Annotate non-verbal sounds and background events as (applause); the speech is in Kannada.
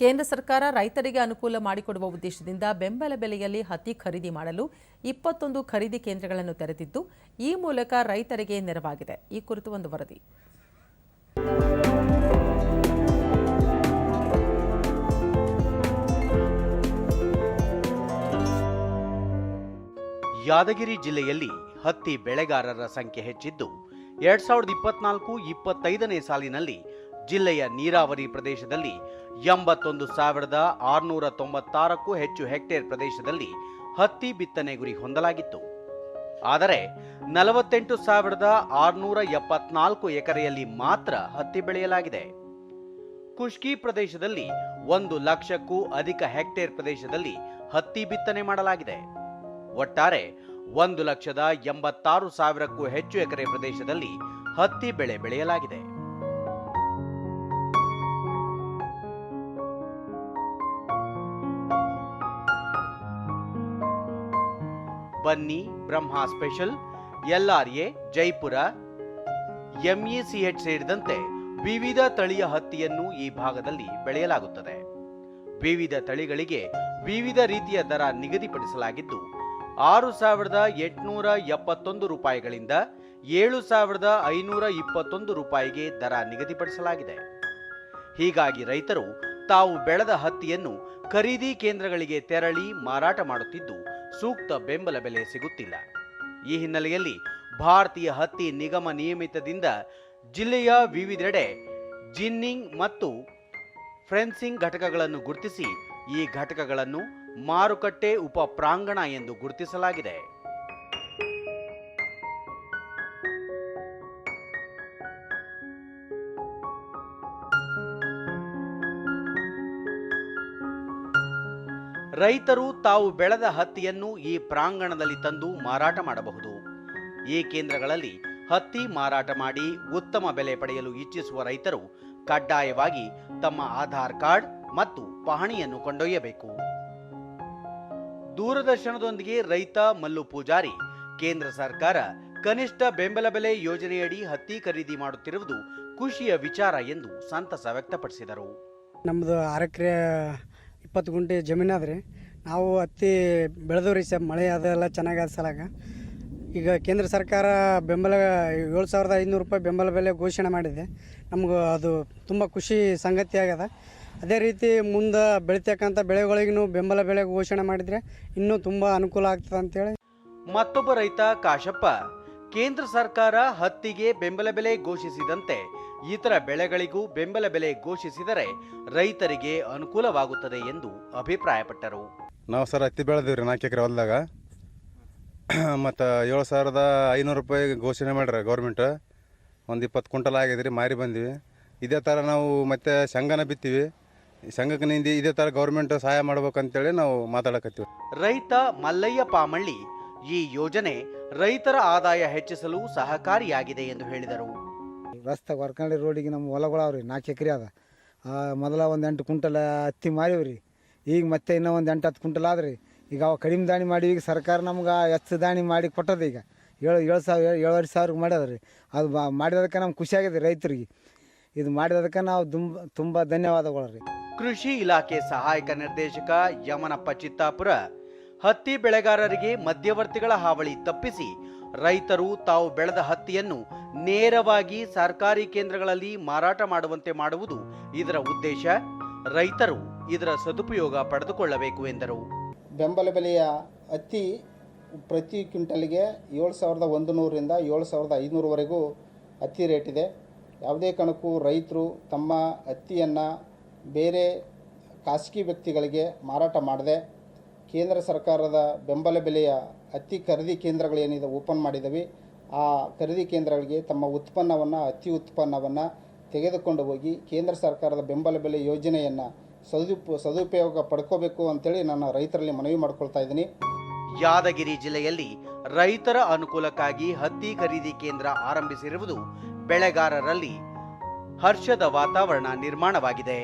ಕೇಂದ್ರ ಸರ್ಕಾರ ರೈತರಿಗೆ ಅನುಕೂಲ ಮಾಡಿಕೊಡುವ ಉದ್ದೇಶದಿಂದ ಬೆಂಬಲ ಬೆಲೆಯಲ್ಲಿ ಹತ್ತಿ ಖರೀದಿ ಮಾಡಲು ಇಪ್ಪತ್ತೊಂದು ಖರೀದಿ ಕೇಂದ್ರಗಳನ್ನು ತೆರೆದಿದ್ದು, ಈ ಮೂಲಕ ರೈತರಿಗೆ ನೆರವಾಗಿದೆ. ಈ ಕುರಿತು ಒಂದು ವರದಿ. ಯಾದಗಿರಿ ಜಿಲ್ಲೆಯಲ್ಲಿ ಹತ್ತಿ ಬೆಳೆಗಾರರ ಸಂಖ್ಯೆ ಹೆಚ್ಚಿದ್ದು, ಎರಡ್ ಸಾವಿರದ ಇಪ್ಪತ್ನಾಲ್ಕು ಇಪ್ಪತ್ತೈದನೇ ಸಾಲಿನಲ್ಲಿ ಜಿಲ್ಲೆಯ ನೀರಾವರಿ ಪ್ರದೇಶದಲ್ಲಿ ಎಂಬತ್ತೊಂದು ಸಾವಿರದ ಆರುನೂರ ತೊಂಬತ್ತಾರಕ್ಕೂ ಹೆಚ್ಚು ಹೆಕ್ಟೇರ್ ಪ್ರದೇಶದಲ್ಲಿ ಹತ್ತಿ ಬಿತ್ತನೆ ಗುರಿ ಹೊಂದಲಾಗಿತ್ತು. ಆದರೆ ನಲವತ್ತೆಂಟು ಸಾವಿರದ ಆರುನೂರ ಎಪ್ಪತ್ನಾಲ್ಕು ಎಕರೆಯಲ್ಲಿ ಮಾತ್ರ ಹತ್ತಿ ಬೆಳೆಯಲಾಗಿದೆ. ಕುಷ್ಕಿ ಪ್ರದೇಶದಲ್ಲಿ ಒಂದು ಲಕ್ಷಕ್ಕೂ ಅಧಿಕ ಹೆಕ್ಟೇರ್ ಪ್ರದೇಶದಲ್ಲಿ ಹತ್ತಿ ಬಿತ್ತನೆ ಮಾಡಲಾಗಿದೆ. ಒಟ್ಟಾರೆ ಒಂದು ಲಕ್ಷದ ಎಂಬತ್ತಾರು ಸಾವಿರಕ್ಕೂ ಹೆಚ್ಚು ಎಕರೆ ಪ್ರದೇಶದಲ್ಲಿ ಹತ್ತಿ ಬೆಳೆ ಬೆಳೆಯಲಾಗಿದೆ. Bunny Brahma special ಎಲ್ಆರ್ಎ Jaipur MECH ಸೇರಿದಂತೆ ವಿವಿಧ ತಳಿಯ ಹತ್ತಿಯನ್ನು ಈ ಭಾಗದಲ್ಲಿ ಬೆಳೆಯಲಾಗುತ್ತದೆ. ವಿವಿಧ ತಳಿಗಳಿಗೆ ವಿವಿಧ ರೀತಿಯ ದರ ನಿಗದಿಪಡಿಸಲಾಗಿದ್ದು, ಆರು ಸಾವಿರದ ಎಂಟುನೂರ ಎಪ್ಪತ್ತೊಂದು ರೂಪಾಯಿಗಳಿಂದ ಏಳು ಸಾವಿರದ ಐನೂರ ಇಪ್ಪತ್ತೊಂದು ರೂಪಾಯಿಗೆ ದರ ನಿಗದಿಪಡಿಸಲಾಗಿದೆ. ಹೀಗಾಗಿ ರೈತರು ತಾವು ಬೆಳೆದ ಹತ್ತಿಯನ್ನು ಖರೀದಿ ಕೇಂದ್ರಗಳಿಗೆ ತೆರಳಿ ಮಾರಾಟ ಮಾಡುತ್ತಿದ್ದು ಸೂಕ್ತ ಬೆಂಬಲ ಬೆಲೆ ಸಿಗುತ್ತಿಲ್ಲ. ಈ ಹಿನ್ನೆಲೆಯಲ್ಲಿ ಭಾರತೀಯ ಹತ್ತಿ ನಿಗಮ ನಿಯಮಿತದಿಂದ ಜಿಲ್ಲೆಯ ವಿವಿಧೆಡೆ ಜಿನ್ನಿಂಗ್ ಮತ್ತು ಫ್ರೆನ್ಸಿಂಗ್ ಘಟಕಗಳನ್ನು ಗುರುತಿಸಿ ಈ ಘಟಕಗಳನ್ನು ಮಾರುಕಟ್ಟೆ ಉಪ ಪ್ರಾಂಗಣ ಎಂದು ಗುರುತಿಸಲಾಗಿದೆ. ರೈತರು ತಾವು ಬೆಳೆದ ಹತ್ತಿಯನ್ನು ಈ ಪ್ರಾಂಗಣದಲ್ಲಿ ತಂದು ಮಾರಾಟ ಮಾಡಬಹುದು. ಈ ಕೇಂದ್ರಗಳಲ್ಲಿ ಹತ್ತಿ ಮಾರಾಟ ಮಾಡಿ ಉತ್ತಮ ಬೆಲೆ ಪಡೆಯಲು ಇಚ್ಛಿಸುವ ರೈತರು ಕಡ್ಡಾಯವಾಗಿ ತಮ್ಮ ಆಧಾರ್ ಕಾರ್ಡ್ ಮತ್ತು ಪಹಣಿಯನ್ನು ಕೊಂಡೊಯ್ಯಬೇಕು. ದೂರದರ್ಶನದೊಂದಿಗೆ ರೈತ ಮಲ್ಲು ಪೂಜಾರಿ, ಕೇಂದ್ರ ಸರ್ಕಾರ ಕನಿಷ್ಠ ಬೆಂಬಲ ಬೆಲೆ ಯೋಜನೆಯಡಿ ಹತ್ತಿ ಖರೀದಿ ಮಾಡುತ್ತಿರುವುದು ಖುಷಿಯ ವಿಚಾರ ಎಂದು ಸಂತಸ ವ್ಯಕ್ತಪಡಿಸಿದರು. ನಮ್ಮದು ಇಪ್ಪತ್ತು ಗುಂಟೆ ಜಮೀನು ಅದ ರೀ ನಾವು ಹತ್ತಿ ಬೆಳೆದವ್ರಿ ಸರ್ ಮಳೆ ಅದೆಲ್ಲ ಚೆನ್ನಾಗಾದ ಸಲಾಗ. ಈಗ ಕೇಂದ್ರ ಸರ್ಕಾರ ಬೆಂಬಲ, ಏಳು ಸಾವಿರದ ಐನೂರು ರೂಪಾಯಿ ಬೆಂಬಲ ಬೆಲೆ ಘೋಷಣೆ ಮಾಡಿದೆ. ನಮ್ಗೆ ಅದು ತುಂಬ ಖುಷಿ ಸಂಗತಿ ಆಗ್ಯದ. ಅದೇ ರೀತಿ ಮುಂದೆ ಬೆಳಿತಕ್ಕಂಥ ಬೆಳೆಗಳಿಗೂ ಬೆಂಬಲ ಬೆಲೆ ಘೋಷಣೆ ಮಾಡಿದರೆ ಇನ್ನೂ ತುಂಬ ಅನುಕೂಲ ಆಗ್ತದೆ ಅಂತೇಳಿ. ಮತ್ತೊಬ್ಬ ರೈತ ಕಾಶಪ್ಪ. ಕೇಂದ್ರ ಸರ್ಕಾರ ಹತ್ತಿಗೆ ಬೆಂಬಲ ಬೆಲೆ ಘೋಷಿಸಿದಂತೆ ಇತರ ಬೆಳೆಗಳಿಗೂ ಬೆಂಬಲ ಬೆಲೆ ಘೋಷಿಸಿದರೆ ರೈತರಿಗೆ ಅನುಕೂಲವಾಗುತ್ತದೆ ಎಂದು ಅಭಿಪ್ರಾಯಪಟ್ಟರು. ನಾವು ಸರ್ ಹತ್ತಿ ಬೆಳೆದೀವಿ ರೀ ನಾಲ್ಕು ಎಕರೆ ಹೊಲದಾಗ. (clears throat) ಮತ್ತು ಏಳು ಸಾವಿರದ ಐನೂರು ರೂಪಾಯಿ ಘೋಷಣೆ ಮಾಡ್ಯಾರ ಗೌರ್ಮೆಂಟ್ ಒಂದು ಇಪ್ಪತ್ತು ಕ್ವಿಂಟಲ್ ಆಗಿದೆ ರೀ ಮಾರಿ ಬಂದ್ವಿ. ಇದೇ ಥರ ನಾವು ಮತ್ತೆ ಶಂಗನ ಬಿತ್ತೀವಿ. ಶಂಗಕ್ಕೆ ನಿಂದಿ ಇದೇ ಥರ ಗೌರ್ಮೆಂಟ್ ಸಹಾಯ ಮಾಡ್ಬೇಕಂತೇಳಿ ನಾವು ಮಾತಾಡಕತ್ತೀವಿ. ರೈತ ಮಲ್ಲಯ್ಯ ಪಾಮಳ್ಳಿ ಈ ಯೋಜನೆ ರೈತರ ಆದಾಯ ಹೆಚ್ಚಿಸಲು ಸಹಕಾರಿಯಾಗಿದೆ ಎಂದು ಹೇಳಿದರು. ರಸ್ತೆ ಹೊರ್ಕಂಡಿ ರೋಡಿಗೆ ನಮ್ಮ ಹೊಲಗಳು ರೀ ನಾಲ್ಕು ಎಕರೆ ಅದ. ಮೊದಲ ಒಂದು ಎಂಟು ಕುಂಟಲ ಹತ್ತಿ ಮಾರಿವ್ರಿ. ಈಗ ಮತ್ತೆ ಇನ್ನೂ ಒಂದು ಎಂಟು ಹತ್ತು ಕುಂಟಲ್ ಆದ್ರಿ. ಈಗ ಅವ ಕಡಿಮೆ ದಾಣಿ ಮಾಡಿ ಈಗ ಸರ್ಕಾರ ನಮ್ಗೆ ಹೆಚ್ಚು ದಾಣಿ ಮಾಡಿ ಕೊಟ್ಟದ ಈಗ. ಏಳು ಏಳು ಸಾವಿರ ಏಳುವರೆ ಸಾವಿರ ಮಾಡ್ಯಾದ್ರಿ. ಅದು ಮಾಡಿದದಕ್ಕೆ ನಮ್ಗೆ ಖುಷಿಯಾಗಿದೆ ರೈತರಿಗೆ. ಇದು ಮಾಡಿದದಕ್ಕೆ ನಾವು ತುಂಬ ತುಂಬ ಧನ್ಯವಾದಗಳು ರೀ. ಕೃಷಿ ಇಲಾಖೆ ಸಹಾಯಕ ನಿರ್ದೇಶಕ ಯಮನಪ್ಪ ಚಿತ್ತಾಪುರ ಹತ್ತಿ ಬೆಳೆಗಾರರಿಗೆ ಮಧ್ಯವರ್ತಿಗಳ ಹಾವಳಿ ತಪ್ಪಿಸಿ ರೈತರು ತಾವು ಬೆಳೆದ ಹತ್ತಿಯನ್ನು ನೇರವಾಗಿ ಸರ್ಕಾರಿ ಕೇಂದ್ರಗಳಲ್ಲಿ ಮಾರಾಟ ಮಾಡುವಂತೆ ಮಾಡುವುದು ಇದರ ಉದ್ದೇಶ. ರೈತರು ಇದರ ಸದುಪಯೋಗ ಪಡೆದುಕೊಳ್ಳಬೇಕು ಎಂದರು. ಬೆಂಬಲ ಬೆಲೆಯ ಹತ್ತಿ ಪ್ರತಿ ಕ್ವಿಂಟಲ್ಗೆ ಏಳು ಸಾವಿರದ ಒಂದು ನೂರರಿಂದ ಏಳು ಸಾವಿರದ ಐನೂರವರೆಗೂ ಹತ್ತಿ ರೇಟ್ ಇದೆ. ಯಾವುದೇ ಕಾರಣಕ್ಕೂ ರೈತರು ತಮ್ಮ ಹತ್ತಿಯನ್ನು ಬೇರೆ ಖಾಸಗಿ ವ್ಯಕ್ತಿಗಳಿಗೆ ಮಾರಾಟ ಮಾಡದೆ ಕೇಂದ್ರ ಸರ್ಕಾರದ ಬೆಂಬಲ ಬೆಲೆಯ ಹತ್ತಿ ಖರೀದಿ ಕೇಂದ್ರಗಳೇನಿದೆ ಓಪನ್ ಮಾಡಿದವೆ. ಆ ಖರೀದಿ ಕೇಂದ್ರಗಳಿಗೆ ತಮ್ಮ ಉತ್ಪನ್ನವನ್ನು ಹತ್ತಿ ಉತ್ಪನ್ನವನ್ನು ತೆಗೆದುಕೊಂಡು ಹೋಗಿ ಕೇಂದ್ರ ಸರ್ಕಾರದ ಬೆಂಬಲ ಬೆಲೆ ಯೋಜನೆಯನ್ನು ಸದುಪ, ಸದುಪಯೋಗ ಪಡ್ಕೋಬೇಕು ಅಂತೇಳಿ ನಾನು ರೈತರಲ್ಲಿ ಮನವಿ ಮಾಡ್ಕೊಳ್ತಾ ಇದ್ದೀನಿ. ಯಾದಗಿರಿ ಜಿಲ್ಲೆಯಲ್ಲಿ ರೈತರ ಅನುಕೂಲಕ್ಕಾಗಿ ಹತ್ತಿ ಖರೀದಿ ಕೇಂದ್ರ ಆರಂಭಿಸಿರುವುದು ಬೆಳೆಗಾರರಲ್ಲಿ ಹರ್ಷದ ವಾತಾವರಣ ನಿರ್ಮಾಣವಾಗಿದೆ.